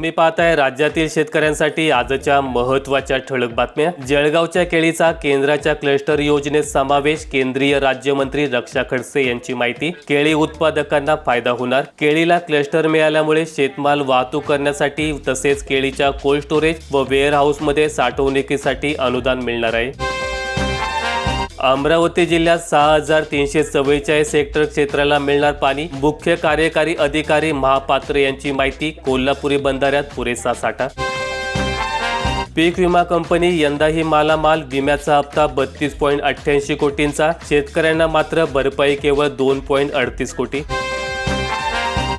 तुम्ही पाहताय राज्यातील शेतकऱ्यांसाठी आजच्या महत्त्वाच्या ठळक बातम्या. जळगावच्या केळीचा केंद्राच्या क्लस्टर योजनेत समावेश केंद्रीय राज्यमंत्री रक्षा खडसे यांची माहिती. केळी उत्पादकांना फायदा होणार. केळीला क्लस्टर मिळाल्यामुळे शेतमाल वाहतूक करण्यासाठी तसेच केळीच्या कोल्ड स्टोरेज व वेअरहाऊसमध्ये साठवणुकीसाठी अनुदान मिळणार आहे. अमरावती जिल्ह्यात सहा हजार तीनशे चव्वेचाळीस हेक्टर क्षेत्राला मिळणार पाणी. मुख्य कार्यकारी अधिकारी महापात्र यांची माहिती कोल्हापुरी बंधाऱ्यात पुरेसा साठा. पीक विमा कंपनी यंदाही मालामाल विम्याचा हप्ता बत्तीस पॉईंट अठ्ठ्याऐंशी कोटींचा. शेतकऱ्यांना मात्र भरपाई केवळ दोन पॉईंट अडतीस कोटी.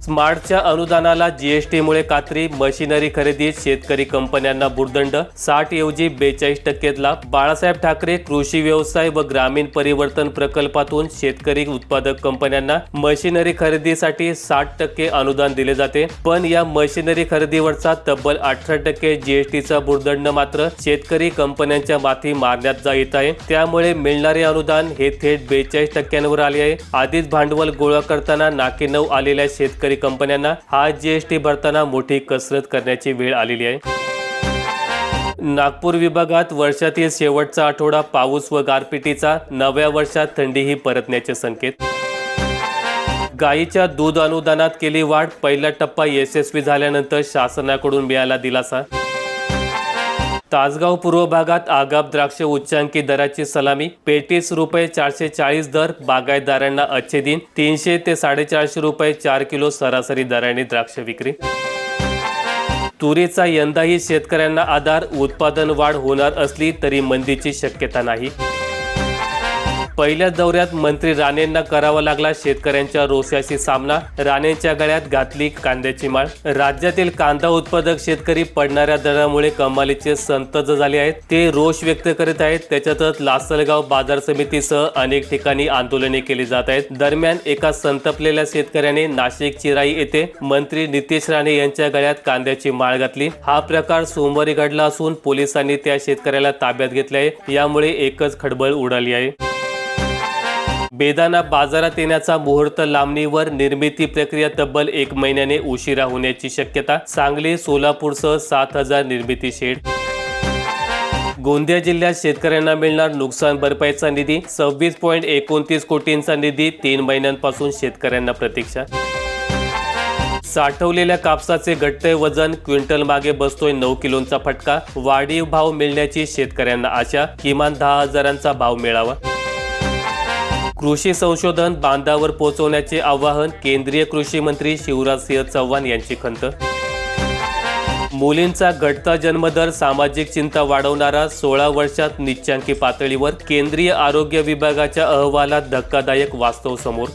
स्मार्टच्या अनुदानाला जीएसटीमुळे कात्री मशिनरी खरेदीत शेतकरी कंपन्यांना बुरदंड साठ ऐवजी बेचाळीस टक्केतला बाळासाहेब ठाकरे कृषी व्यवसाय व ग्रामीण परिवर्तन प्रकल्पातून शेतकरी उत्पादक कंपन्यांना मशिनरी खरेदीसाठी साठ टक्के अनुदान दिले जाते. पण या मशिनरी खरेदीवरचा तब्बल अठरा टक्के जीएसटीचा बुरदंड मात्र शेतकरी कंपन्यांच्या माथी मारण्यात येत आहे. त्यामुळे मिळणारे अनुदान हे थेट बेचाळीस टक्क्यांवर आले आहे. आधीच भांडवल गोळा करताना नाकेनऊ आलेल्या शेतकरी कंपन्यांना हा जीएसटी भरताना मोठी कसरत करण्याची वेळ आलेली आहे. नागपूर विभागात वर्षातील शेवटचा आठवडा पाऊस व गारपिटीचा नव्या वर्षात थंडीही परतण्याचे संकेत. गायीच्या दूध अनुदानात केली वाढ पहिला टप्पा यशस्वी झाल्यानंतर शासनाकडून मिळाला दिलासा. तासगाव पूर्व भागात आगाप द्राक्ष उच्चांकी दराची सलामी पेटीस रुपये चारशे चाळीस दर बागायतदारांना अच्छे दिन तीनशे ते साडेचारशे रुपये चार किलो सरासरी दराने द्राक्ष विक्री. तुरीचा यंदाही शेतकऱ्यांना आधार उत्पादन वाढ होणार असली तरी मंदीची शक्यता नाही. पहिल्याच दौऱ्यात मंत्री राणेंना करावा लागला शेतकऱ्यांच्या रोषाशी सामना. राणेंच्या गळ्यात घातली कांद्याची माळ. राज्यातील कांदा उत्पादक शेतकरी पडणाऱ्या दरामुळे कमालीचे संतज झाले आहेत. ते रोष व्यक्त करीत आहेत. त्याच्यातच लासलगाव बाजार समितीसह अनेक ठिकाणी आंदोलने केली जात आहेत. दरम्यान एका संतपलेल्या शेतकऱ्याने नाशिक चिराई येथे मंत्री नितेश राणे यांच्या गळ्यात कांद्याची माळ घातली. हा प्रकार सोमवारी घडला असून पोलिसांनी त्या शेतकऱ्याला ताब्यात घेतले आहे यामुळे एकच खडबळ उडाली आहे. बेदाना बाजारात येण्याचा मुहूर्त लांबणीवर निर्मिती प्रक्रिया तब्बल एक महिन्याने उशिरा होण्याची शक्यता सांगली सोलापूरसह सात हजार निर्मिती शेड. गोंदिया जिल्ह्यात शेतकऱ्यांना मिळणार नुकसान भरपाईचा निधी सव्वीस पॉईंट एकोणतीस कोटींचा निधी तीन महिन्यांपासून शेतकऱ्यांना प्रतीक्षा. साठवलेल्या कापसाचे घट्टे वजन क्विंटल मागे बसतोय नऊ किलोंचा फटका वाढीव भाव मिळण्याची शेतकऱ्यांना आशा किमान दहा हजारांचा भाव मिळावा. कृषी संशोधन बांधावर पोहोचवण्याचे आवाहन केंद्रीय कृषी मंत्री शिवराज सिंह चव्हाण यांची खंत. मुलींचा घटता जन्मदर सामाजिक चिंता वाढवणारा सोळा वर्षात निच्चांकी पातळीवर केंद्रीय आरोग्य विभागाच्या अहवालात धक्कादायक वास्तव समोर.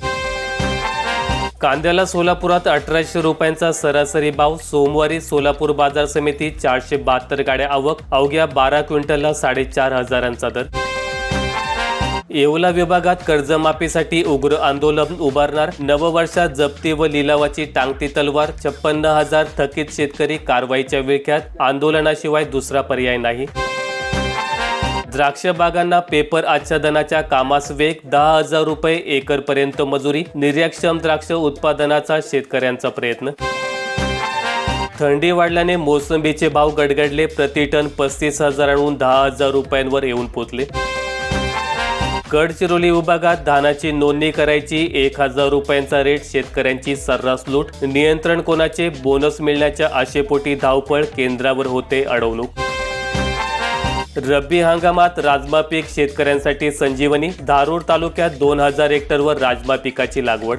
कांद्याला सोलापुरात अठराशे रुपयांचा सरासरी भाव सोमवारी सोलापूर बाजार समिती चारशे बहात्तर गाड्या आवक अवघ्या बारा क्विंटलला साडेचार हजारांचा दर. येवला विभागात कर्जमाफीसाठी उग्र आंदोलन उभारणार नववर्षात जप्ती व लिलावाची टांगती तलवार छप्पन्न हजार थकीत शेतकरी कारवाईच्या विळख्यात आंदोलनाशिवाय दुसरा पर्याय नाही. द्राक्ष बागांना पेपर आच्छादनाच्या कामास वेग दहा हजार रुपये एकरपर्यंत मजुरी निर्याक्षम द्राक्ष उत्पादनाचा शेतकऱ्यांचा प्रयत्न. थंडी वाढल्याने मोसंबीचे भाव गडगडले प्रति टन पस्तीस हजारांहून दहा हजार रुपयांवर येऊन पोचले. गडचिरोली विभागात धानाची नोंदणी करायची एक हजार रुपयांचा रेट शेतकऱ्यांची सर्रास लूट नियंत्रण कोणाचे बोनस मिळण्याच्या आशेपोटी धावपळ केंद्रावर होते अडवणूक. रब्बी हंगामात राजमा पीक शेतकऱ्यांसाठी संजीवनी धारूर तालुक्यात दोन हजार हेक्टरवर राजमा पिकाची लागवड.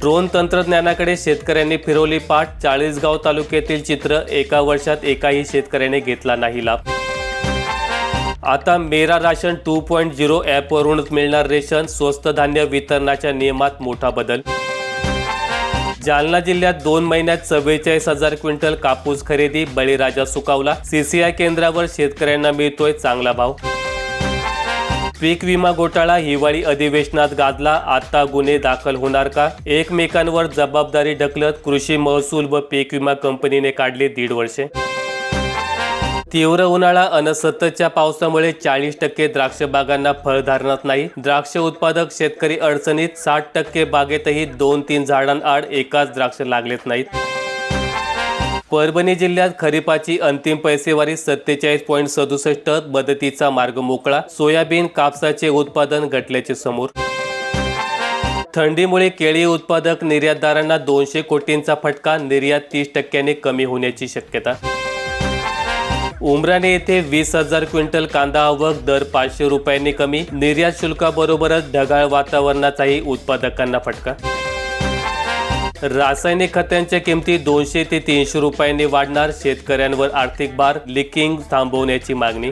ड्रोन तंत्रज्ञानाकडे शेतकऱ्यांनी फिरवली पाठ चाळीसगाव तालुक्यातील चित्र एका वर्षात एकाही शेतकऱ्याने घेतला नाही लाभ. आता Mera Ration two point zero ॲपवरूनच मिळणार रेशन स्वस्त धान्य वितरणाच्या नियमात मोठा बदल. जालना जिल्ह्यात दोन महिन्यात चव्वेचाळीस हजार क्विंटल कापूस खरेदी बळीराजा सुकावला. सीसीआय केंद्रावर शेतकऱ्यांना मिळतोय चांगला भाव. पीक विमा घोटाळा हिवाळी अधिवेशनात गाजला आता गुन्हे दाखल होणार का? एकमेकांवर जबाबदारी ढकलत कृषी महसूल व पीक विमा कंपनीने काढले दीड वर्षे. तीव्र उन्हाळा अन सततच्या पावसामुळे चाळीस टक्के द्राक्ष बागांना फळ फळधारणात नाही. द्राक्ष उत्पादक शेतकरी अडचणीत साठ टक्के बागेतही दोन तीन झाडांआड एकाच द्राक्ष लागलेत नाहीत. परभणी जिल्ह्यात खरीपाची अंतिम पैसेवारी सत्तेचाळीस पॉईंट सदुसष्ट मदतीचा मार्ग मोकळा. सोयाबीन कापसाचे उत्पादन घटल्याचे समोर. थंडीमुळे केळी उत्पादक निर्यातदारांना दोनशे कोटींचा फटका निर्यात तीस टक्क्याने कमी होण्याची शक्यता. उमराणे येथे वीस हजार क्विंटल कांदा आवक दर पाचशे रुपयांनी कमी. निर्यात शुल्काबरोबरच ढगाळ वातावरणाचाही उत्पादकांना फटका. रासायनिक खतांच्या किमती दोनशे ते तीनशे रुपयांनी वाढणार. शेतकऱ्यांवर आर्थिक भार लिकिंग थांबवण्याची मागणी.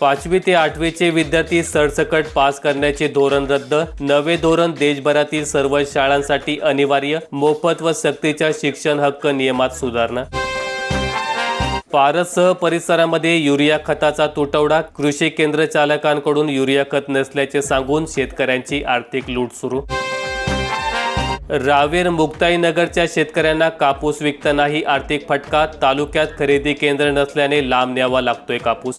पाचवी ते आठवीचे विद्यार्थी सरसकट पास करण्याचे धोरण रद्द. नवे धोरण देशभरातील सर्व शाळांसाठी अनिवार्य. मोफत व सक्तीच्या शिक्षण हक्क नियमात सुधारणा. पारससह परिसरामध्ये युरिया खताचा तुटवडा. कृषी केंद्र चालकांकडून युरिया खत नसल्याचे सांगून शेतकऱ्यांची आर्थिक लूट सुरू. रावेर मुक्ताईनगरच्या शेतकऱ्यांना कापूस विकतानाही आर्थिक फटका. तालुक्यात खरेदी केंद्र नसल्याने लांब न्यावा लागतोय कापूस.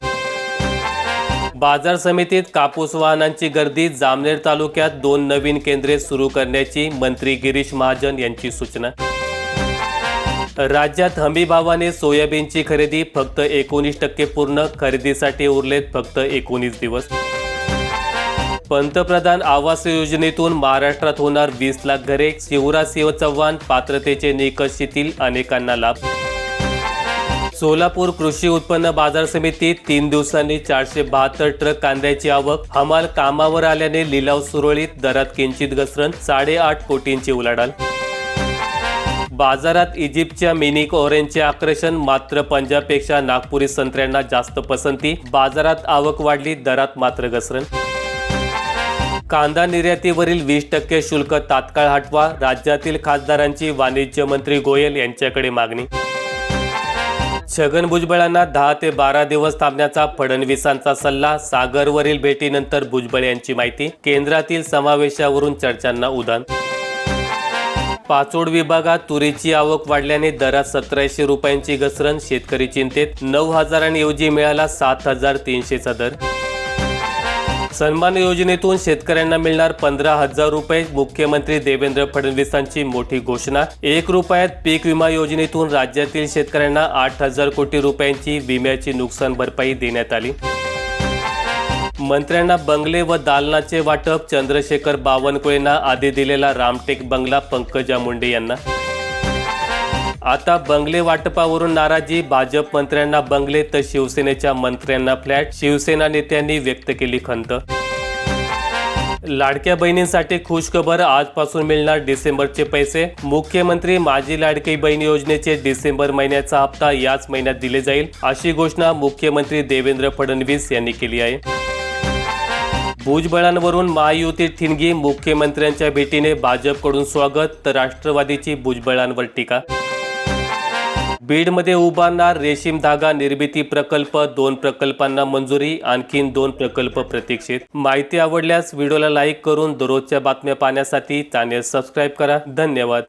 बाजार समितीत कापूस वाहनांची गर्दी. जामनेर तालुक्यात दोन नवीन केंद्रे सुरू करण्याची मंत्री गिरीश महाजन यांची सूचना. राज्यात हमीभावाने सोयाबीनची खरेदी फक्त एकोणीस टक्के पूर्ण खरेदीसाठी उरलेत फक्त एकोणीस दिवस. पंतप्रधान आवास योजनेतून महाराष्ट्रात होणार वीस लाख घरे शिवराजसिंह चव्हाण पात्रतेचे निकष शिथिल अनेकांना लाभ. सोलापूर कृषी उत्पन्न बाजार समितीत तीन दिवसांनी चारशे बहात्तर ट्रक कांद्याची आवक. हमाल कामावर आल्याने लिलाव सुरळीत दरात किंचित घसरण साडेआठ कोटींची उलाढाल. बाजारात इजिप्तच्या मिनिक ऑरेंजचे आकर्षण मात्र पंजाबपेक्षा नागपुरी संत्र्यांना जास्त पसंती. बाजारात आवक वाढली दरात मात्र घसरण. कांदा निर्यातीवरील वीस टक्के शुल्क तात्काळ हटवा राज्यातील खासदारांची वाणिज्य मंत्री गोयल यांच्याकडे मागणी. छगन भुजबळांना दहा ते बारा दिवस थांबण्याचा फडणवीसांचा सल्ला सागरवरील भेटीनंतर भुजबळ यांची माहिती. केंद्रातील समावेशावरून चर्चांना उदान पाचोड विभागात तुरीची आवक वाढल्याने दरात सतराशे रुपयांची घसरण. शेतकरी चिंतेत. नऊ हजारांऐवजी मिळाला सात हजार तीनशेचा दर. सन्मान योजनेतून शेतकऱ्यांना मिळणार पंधरा हजार रुपये. मुख्यमंत्री देवेंद्र फडणवीसांची मोठी घोषणा. एक रुपयात पीक विमा योजनेतून राज्यातील शेतकऱ्यांना आठ हजार कोटी रुपयांची विम्याची नुकसान भरपाई देण्यात आली. मंत्र्यांना बंगले व दालनाचे वाटप चंद्रशेखर बावनकुळेंना आधी दिलेला रामटेक बंगला पंकजा मुंडे यांना. आता बंगले वाटपावरून नाराजी भाजप मंत्र्यांना बंगले तर शिवसेनेच्या मंत्र्यांना फ्लॅट शिवसेना नेत्यांनी व्यक्त केली खंत. लाडक्या बहिणींसाठी खुशखबर आजपासून मिळणार डिसेंबरचे पैसे. मुख्यमंत्री माझी लाडकी बहीण योजनेचे डिसेंबर महिन्याचा हप्ता याच महिन्यात दिले जाईल अशी घोषणा मुख्यमंत्री देवेंद्र फडणवीस यांनी केली आहे. भुजबळांवरून महायुती ठिणगी मुख्यमंत्र्यांच्या भेटीने भाजपकडून स्वागत तर राष्ट्रवादीची भुजबळांवर टीका. बीडमध्ये उभारणार रेशीम धागा निर्मिती प्रकल्प दोन प्रकल्पांना मंजुरी आणखीन दोन प्रकल्प प्रतीक्षित. माहिती आवडल्यास व्हिडिओला लाईक करून दररोजच्या बातम्या पाहण्यासाठी चॅनेल सबस्क्राईब करा. धन्यवाद.